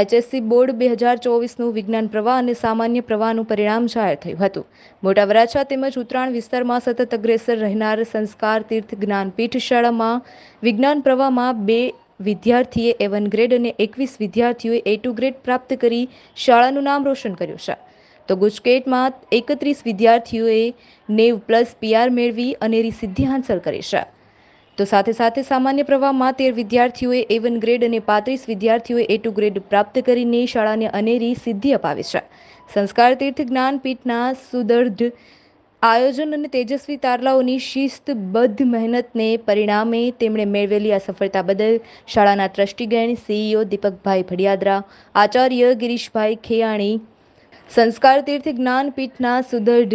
HSC board બે હજાર ચોવીસનું વિજ્ઞાન પ્રવાહ અને સામાન્ય પ્રવાહનું પરિણામ જાહેર થયું હતું. મોટા વરાછા તેમજ ઉત્તરાયણ વિસ્તારમાં સતત અગ્રેસર રહેનાર સંસ્કાર તીર્થ જ્ઞાનપીઠ શાળામાં વિજ્ઞાન પ્રવાહમાં બે વિદ્યાર્થીએ એ વન ગ્રેડ અને એકવીસ વિદ્યાર્થીઓએ એ ટુ ગ્રેડ પ્રાપ્ત કરી શાળાનું નામ રોશન કર્યું છે. તો ગુજકેટમાં એકત્રીસ વિદ્યાર્થીઓએ નેવ પ્લસ પીઆર મેળવી અનેરી સિદ્ધિ હાંસલ કરી છે. તો સાથે સાથે સામાન્ય પ્રવાહમાં તેર વિદ્યાર્થીઓએ એ વન ગ્રેડ અને પાંત્રીસ વિદ્યાર્થીઓએ એ ટુ ગ્રેડ પ્રાપ્ત કરીને શાળાને અનેરી સિદ્ધિ અપાવી છે. સંસ્કાર તીર્થ જ્ઞાનપીઠના સુદૃઢ આયોજન અને તેજસ્વી તારલાઓની શિસ્તબદ્ધ મહેનતને પરિણામે તેમણે મેળવેલી આ સફળતા બદલ શાળાના ટ્રસ્ટીગણ સીઈઓ દીપકભાઈ ભડિયાદરા, આચાર્ય ગિરીશભાઈ ખેયાણી સંસ્કાર તીર્થ જ્ઞાનપીઠના સુદૃઢ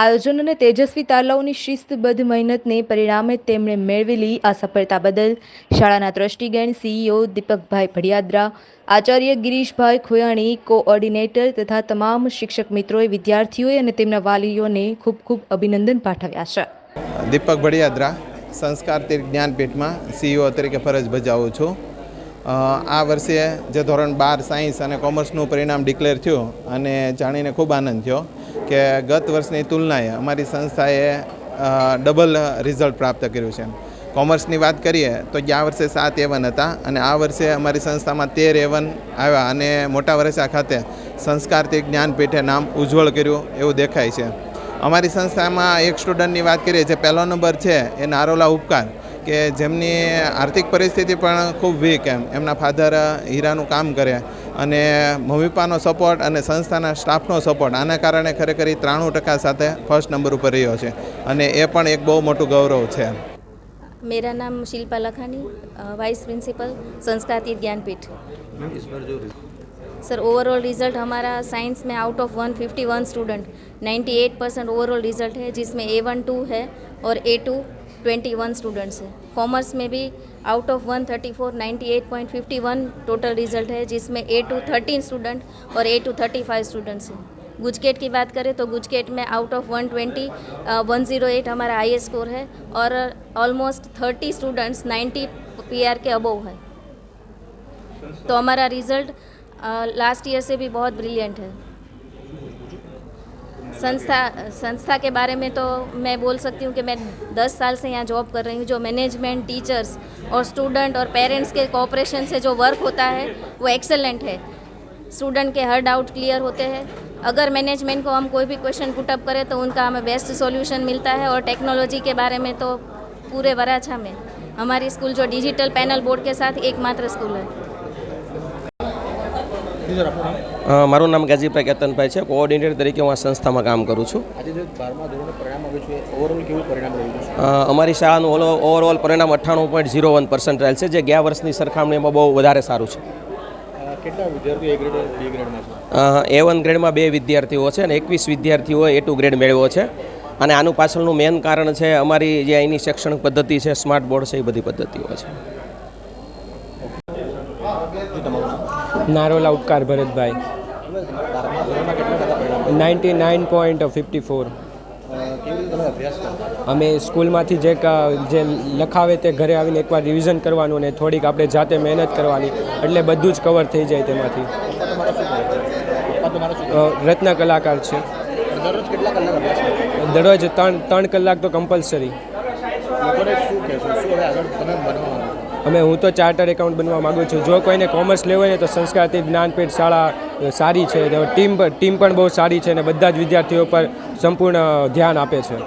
આયોજન અને તેજસ્વી તાલાઓની શિસ્તબદ્ધ મહેનતને પરિણામે તેમણે મેળવેલી આ સફળતા બદલ શાળાના ટ્રસ્ટીગણ સીઈઓ દીપકભાઈ ભડિયાદરા, આચાર્ય ગિરીશભાઈ ખોયાણી, કોઓર્ડિનેટર તથા તમામ શિક્ષક મિત્રોએ વિદ્યાર્થીઓએ અને તેમના વાલીઓને ખૂબ ખૂબ અભિનંદન પાઠવ્યા છે. દીપક ભડિયાદરા, સંસ્કાર તીર્થ જ્ઞાનપીઠમાં સીઈઓ તરીકે ફરજ બજાવું છું. આ વર્ષે જે ધોરણ બાર સાયન્સ અને કોમર્સનું પરિણામ ડિક્લેર થયું અને જાણીને ખૂબ આનંદ થયો કે ગત વર્ષની તુલનાએ અમારી સંસ્થાએ ડબલ રિઝલ્ટ પ્રાપ્ત કર્યું છે. કોમર્સની વાત કરીએ તો ગયા વર્ષે સાત એવન હતા અને આ વર્ષે અમારી સંસ્થામાં તેર એવન આવ્યા અને મોટા વરસા ખાતે સંસ્કારથી જ્ઞાનપીઠે નામ ઉજ્જવળ કર્યું એવું દેખાય છે. અમારી સંસ્થામાં એક સ્ટુડન્ટની વાત કરીએ જે પહેલો નંબર છે, એ નારોલા ઉપકાર. કે જેમની આર્થિક પરિસ્થિતિ પણ ખૂબ વીક એમ એમના ફાધર હીરાનું કામ કરે અને મમ્મી પપ્પાનો સપોર્ટ અને સંસ્થાના સ્ટાફનો સપોર્ટ આના કારણે ખરેખર એ ત્રાણું ટકા સાથે ફર્સ્ટ નંબર ઉપર રહ્યો છે અને એ પણ એક બહુ મોટું ગૌરવ છે मेरा नाम Shilpa Lakhani vice principal Sanskartirth Gyanpeeth sir overall result हमारा साइंस में out of 151 student 98 percent overall result है जिसमें ए वन टू है और A to twenty one students है। कॉमर्स में भी आउट ऑफ़ 134 98.51 टोटल रिज़ल्ट है, जिसमें ए टू थर्टीन स्टूडेंट और A two thirty five students हैं। गुजकेट की बात करें तो गुजकेट में out of 120 one zero eight हमारा आई स्कोर है और ऑलमोस्ट 30 स्टूडेंट्स 90 पीआर के अबोव है। तो हमारा रिज़ल्ट लास्ट ईयर से भी बहुत ब्रिलियंट है। संस्था संस्था के बारे में तो मैं बोल सकती हूँ कि मैं 10 साल से यहाँ जॉब कर रही हूँ। जो मैनेजमेंट टीचर्स और स्टूडेंट और पेरेंट्स के कोऑपरेशन से जो वर्क होता है, वो एक्सेलेंट है। स्टूडेंट के हर डाउट क्लियर होते हैं। अगर मैनेजमेंट को हम कोई भी क्वेश्चन पुटअप करें तो उनका हमें बेस्ट सॉल्यूशन मिलता है और टेक्नोलॉजी के बारे में तो पूरे वराछा में। हमारी स्कूल जो डिजिटल पैनल बोर्ड के साथ एकमात्र स्कूल है। મારું નામ ગાજીભાઈ કેતનભાઈ છે. કોઓર્ડિનેટર તરીકે હું આ સંસ્થામાં કામ કરું છું. અમારી શાળાનું ઓલો ઓવરઓલ પરિણામ અઠ્ઠાણું પોઈન્ટ ઝીરો વન પર્સન્ટાઇલ છે જે ગયા વર્ષની સરખામણીમાં બહુ વધારે સારું છે. એ વન ગ્રેડમાં બે વિદ્યાર્થીઓ છે અને એકવીસ વિદ્યાર્થીઓએ એ ટુ ગ્રેડ મેળવ્યો છે. અને આનું પાછળનું મેન કારણ છે અમારી જે અહીંની શૈક્ષણિક પદ્ધતિ છે સ્માર્ટ બોર્ડ છે એ બધી પદ્ધતિઓ છે. નારોલા ઉપકાર Bharatbhai. Ninety nine point fifty four અમે સ્કૂલમાંથી જે જે લખાવે તે ઘરે આવીને એકવાર રિવિઝન કરવાનું અને થોડીક આપણે જાતે મહેનત કરવાની. એટલે બધું જ કવર થઈ જાય તેમાંથી. રત્ન કલાકાર છે. દરરોજ ત્રણ ત્રણ કલાક તો કમ્પલસરી અમે હું તો ચાર્ટર એકાઉન્ટ બનવા માગું છું. જો કોઈને કોમર્સ લેવું હોય ને તો સંસ્કારથી જ્ઞાનપીઠ શાળા સારી છે. ટીમ ટીમ પણ બહુ સારી છે અને બધા જ વિદ્યાર્થીઓ પર સંપૂર્ણ ધ્યાન આપે છે.